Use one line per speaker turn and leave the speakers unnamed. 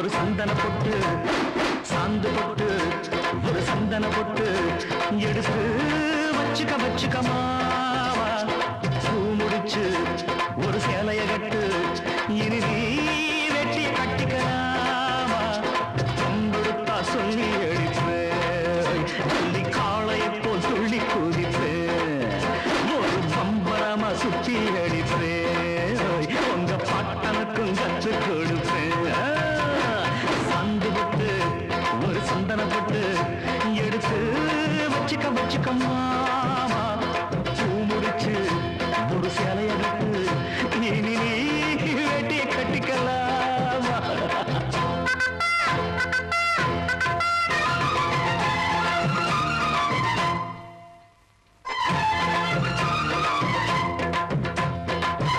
ஒரு சந்தன பொட்டு சாந்து பொட்டு ஒரு சந்தன பொட்டு எடுத்து வச்சுக்க வச்சுக்கமாவா பூ முடிச்சு ஒரு சேலைய கட்டு இனி வெட்டிய கட்டிக்கலாமா? கொண்டுடுத்தா சொல்லி எடுப்பேன் சொல்லி காளையை போல் துள்ளி குதிப்பேன் ஒரு பம்பரமா சுத்தி அடிப்பேன் சந்தனப்பட்டு எடுத்து வச்சுக்க வச்சுக்கம்மா.